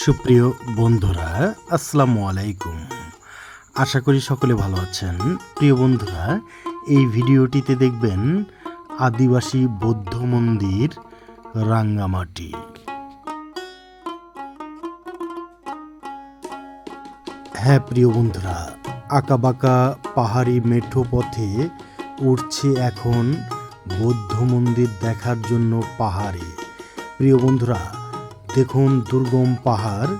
সুপ্রিয় বন্ধুরা, আসসালামু আলাইকুম। আশা করি সকলে ভালো আছেন। প্রিয় বন্ধুরা, এই ভিডিওটিতে দেখবেন আদিবাসী বৌদ্ধ মন্দির রাঙ্গামাটি। হ্যাঁ প্রিয় বন্ধুরা, আঁকাবাঁকা পাহাড়ি মেঠো পথে উঠছে এখন বৌদ্ধ মন্দির দেখার জন্য পাহাড়ে। প্রিয় বন্ধুরা দেখুন দুর্গম পাহাড়,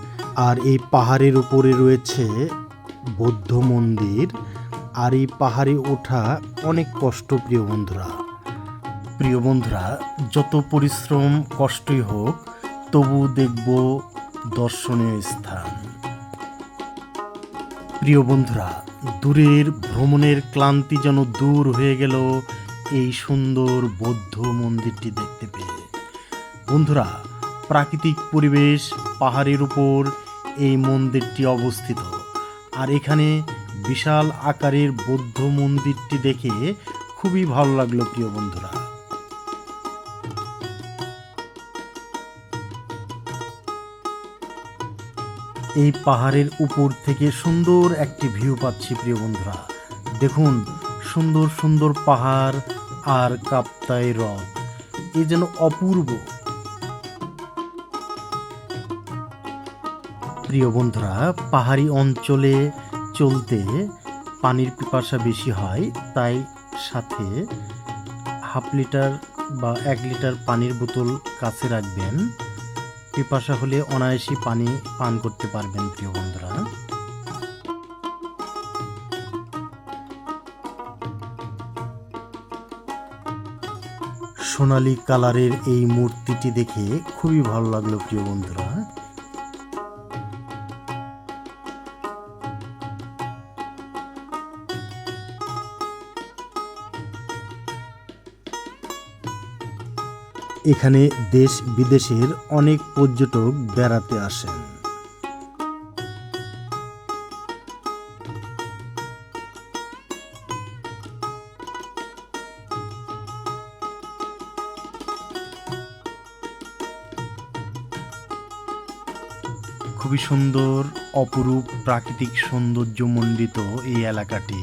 আর এই পাহাড়ের উপরে রয়েছে বৌদ্ধ মন্দির, আর এই পাহাড়ে ওঠা অনেক কষ্ট প্রিয় বন্ধুরা। প্রিয় বন্ধুরা, যত পরিশ্রম, কষ্টই হোক, তবু দেখব দর্শনীয় স্থান। প্রিয় বন্ধুরা, দূরের ভ্রমণের ক্লান্তি যেন দূর হয়ে গেল এই সুন্দর বৌদ্ধ মন্দিরটি দেখতে পেয়ে। বন্ধুরা প্রাকৃতিক পরিবেশ, পাহাড়ের উপর এই মন্দিরটি অবস্থিত। আর এখানে বিশাল আকারের বৌদ্ধ মন্দিরটি দেখে খুবই ভালো লাগল প্রিয় বন্ধুরা। এই পাহাড়ের উপর থেকে সুন্দর একটি ভিউ পাচ্ছি প্রিয় বন্ধুরা। দেখুন, সুন্দর সুন্দর পাহাড় আর কাপ্তাই হ্রদ। এই যেন অপূর্ব প্রিয় বন্ধুরা, পাহাড়ি অঞ্চলে চলতে পানির পিপাসা বেশি হয়, তাই সাথে হাফ লিটার বা এক লিটার পানির বোতল কাছে রাখবেন। পিপাসা হলে অনায়াসী পানি পান করতে পারবেন, প্রিয় বন্ধুরা। সোনালী কালারের এই মূর্তিটি দেখে খুবই ভালো লাগল, প্রিয় বন্ধুরা। এখানে দেশ বিদেশের অনেক পর্যটক বেড়াতে আসেন। খুবই সুন্দর, অপরূপ, প্রাকৃতিক সৌন্দর্য মণ্ডিত এই এলাকাটি।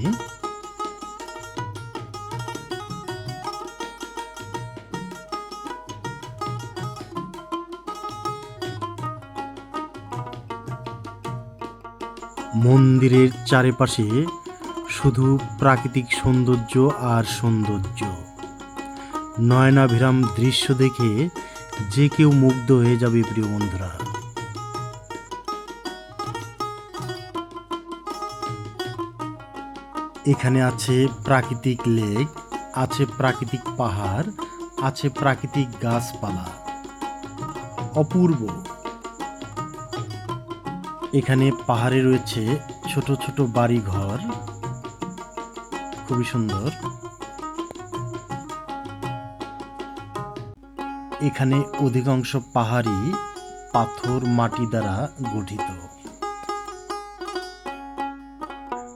মন্দিরের চারিপাশে শুধু প্রাকৃতিক সৌন্দর্য আর সৌন্দর্য। নয়নাভিরাম দৃশ্য দেখে যে কেউ মুগ্ধ হয়ে যাবে প্রিয় বন্ধুরা। এখানে আছে প্রাকৃতিক লেক, আছে প্রাকৃতিক পাহাড়, আছে প্রাকৃতিক গাছপালা। অপূর্ব। এখানে পাহাড়ে রয়েছে ছোট ছোট বাড়ি ঘর খুবই সুন্দর। এখানে অধিকাংশ পাহাড়ি পাথর মাটি দ্বারা গঠিত।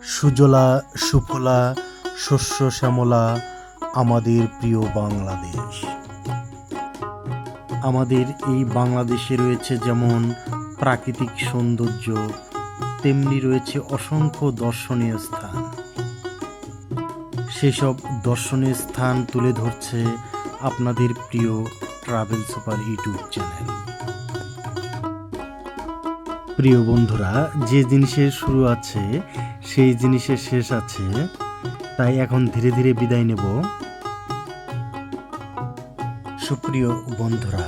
সুজলা, সুফলা, শস্য শ্যামলা আমাদের প্রিয় বাংলাদেশ। আমাদের এই বাংলাদেশে রয়েছে যেমন প্রাকৃতিক সৌন্দর্য, তেমনি রয়েছে অসংখ্য দর্শনীয় স্থান। সেসব দর্শনীয় স্থান তুলে ধরছে আপনাদের প্রিয় ট্রাভেল সুপার ইউটিউব চ্যানেল। প্রিয় বন্ধুরা, যে জিনিসের শুরু আছে, সেই জিনিসের শেষ আছে, তাই এখন ধীরে ধীরে বিদায় নেব। সুপ্রিয় বন্ধুরা